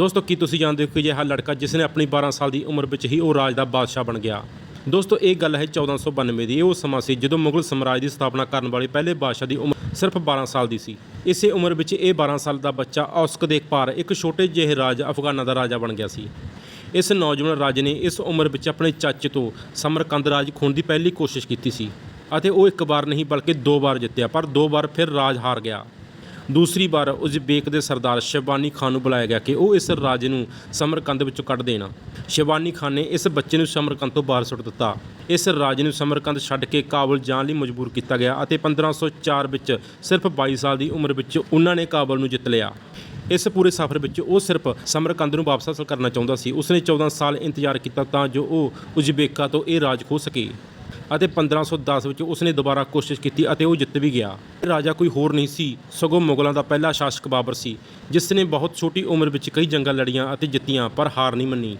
ਦੋਸਤੋ, ਕੀ ਤੁਸੀਂ ਜਾਣਦੇ ਹੋ ਕਿ ਇਹ ਲੜਕਾ ਜਿਸ ਨੇ ਆਪਣੀ 12 ਸਾਲ ਦੀ ਉਮਰ ਵਿੱਚ ਹੀ ਉਹ ਰਾਜ ਦਾ ਬਾਦਸ਼ਾਹ ਬਣ ਗਿਆ? ਦੋਸਤੋ, ਇਹ ਗੱਲ ਹੈ 1492 ਦੀ। ਇਹ ਉਹ ਸਮਾਂ ਸੀ ਜਦੋਂ ਮੁਗਲ ਸਮਰਾਜ ਦੀ ਸਥਾਪਨਾ ਕਰਨ ਵਾਲੇ ਪਹਿਲੇ ਬਾਦਸ਼ਾਹ ਦੀ ਉਮਰ ਸਿਰਫ 12 ਸਾਲ ਦੀ ਸੀ। ਇਸੇ ਉਮਰ ਵਿੱਚ ਇਹ 12 ਸਾਲ ਦਾ ਬੱਚਾ ਔਸਕ ਦੇ ਪਾਰ ਇੱਕ ਛੋਟੇ ਜਿਹੇ ਰਾਜ, ਅਫਗਾਨਾਂ ਦਾ ਰਾਜਾ ਬਣ ਗਿਆ ਸੀ। ਇਸ ਨੌਜਵਾਨ ਰਾਜੇ ਨੇ ਇਸ ਉਮਰ ਵਿੱਚ ਆਪਣੇ ਚਾਚੇ ਤੋਂ ਸਮਰਕੰਦ ਰਾਜ ਖੋਣ ਦੀ ਪਹਿਲੀ ਕੋਸ਼ਿਸ਼ ਕੀਤੀ ਸੀ ਅਤੇ ਉਹ ਇੱਕ ਵਾਰ ਨਹੀਂ ਬਲਕਿ ਦੋ ਵਾਰ ਜਿੱਤਿਆ, ਪਰ ਦੋ ਵਾਰ ਫਿਰ ਰਾਜ ਹਾਰ ਗਿਆ। ਦੂਸਰੀ ਵਾਰ ਉਜ਼ਬੇਕ ਦੇ ਸਰਦਾਰ ਸ਼ਬਾਨੀ ਖਾਨ ਨੂੰ ਬੁਲਾਇਆ ਗਿਆ ਕਿ ਉਹ ਇਸ ਰਾਜੇ ਨੂੰ ਸਮਰਕੰਦ ਵਿੱਚੋਂ ਕੱਢ ਦੇਣ। ਸ਼ਬਾਨੀ ਖਾਨ ਨੇ ਇਸ ਬੱਚੇ ਨੂੰ ਸਮਰਕੰਦ ਤੋਂ ਬਾਹਰ ਸੁੱਟ ਦਿੱਤਾ। ਇਸ ਰਾਜੇ ਨੂੰ ਸਮਰਕੰਦ ਛੱਡ ਕੇ ਕਾਬਲ ਜਾਣ ਲਈ ਮਜਬੂਰ ਕੀਤਾ ਗਿਆ ਅਤੇ 1504 ਵਿੱਚ ਸਿਰਫ 22 ਸਾਲ ਦੀ ਉਮਰ ਵਿੱਚ ਉਹਨਾਂ ਨੇ ਕਾਬਲ ਨੂੰ ਜਿੱਤ ਲਿਆ। ਇਸ ਪੂਰੇ ਸਫ਼ਰ ਵਿੱਚ ਉਹ ਸਿਰਫ ਸਮਰਕੰਦ ਨੂੰ ਵਾਪਸ ਹਾਸਲ ਕਰਨਾ ਚਾਹੁੰਦਾ ਸੀ। ਉਸਨੇ 14 ਸਾਲ ਇੰਤਜ਼ਾਰ ਕੀਤਾ ਤਾਂ ਜੋ ਉਹ ਉਜ਼ਬੇਕਾ ਤੋਂ ਇਹ ਰਾਜ ਖੋ ਸਕੇ। ਅਤੇ 1510 ਵਿੱਚ ਉਸਨੇ ਦੁਬਾਰਾ ਕੋਸ਼ਿਸ਼ ਕੀਤੀ ਅਤੇ ਉਹ ਜਿੱਤ ਵੀ ਗਿਆ। ਇਹ ਰਾਜਾ ਕੋਈ ਹੋਰ ਨਹੀਂ ਸੀ, ਸਗੋਂ ਮੁਗਲਾਂ ਦਾ ਪਹਿਲਾ ਸ਼ਾਸਕ ਬਾਬਰ ਸੀ ਜਿਸ ਨੇ ਬਹੁਤ ਛੋਟੀ ਉਮਰ ਵਿੱਚ ਕਈ ਜੰਗਾਂ ਲੜੀਆਂ ਅਤੇ ਜਿੱਤੀਆਂ, ਪਰ ਹਾਰ ਨਹੀਂ ਮੰਨੀ।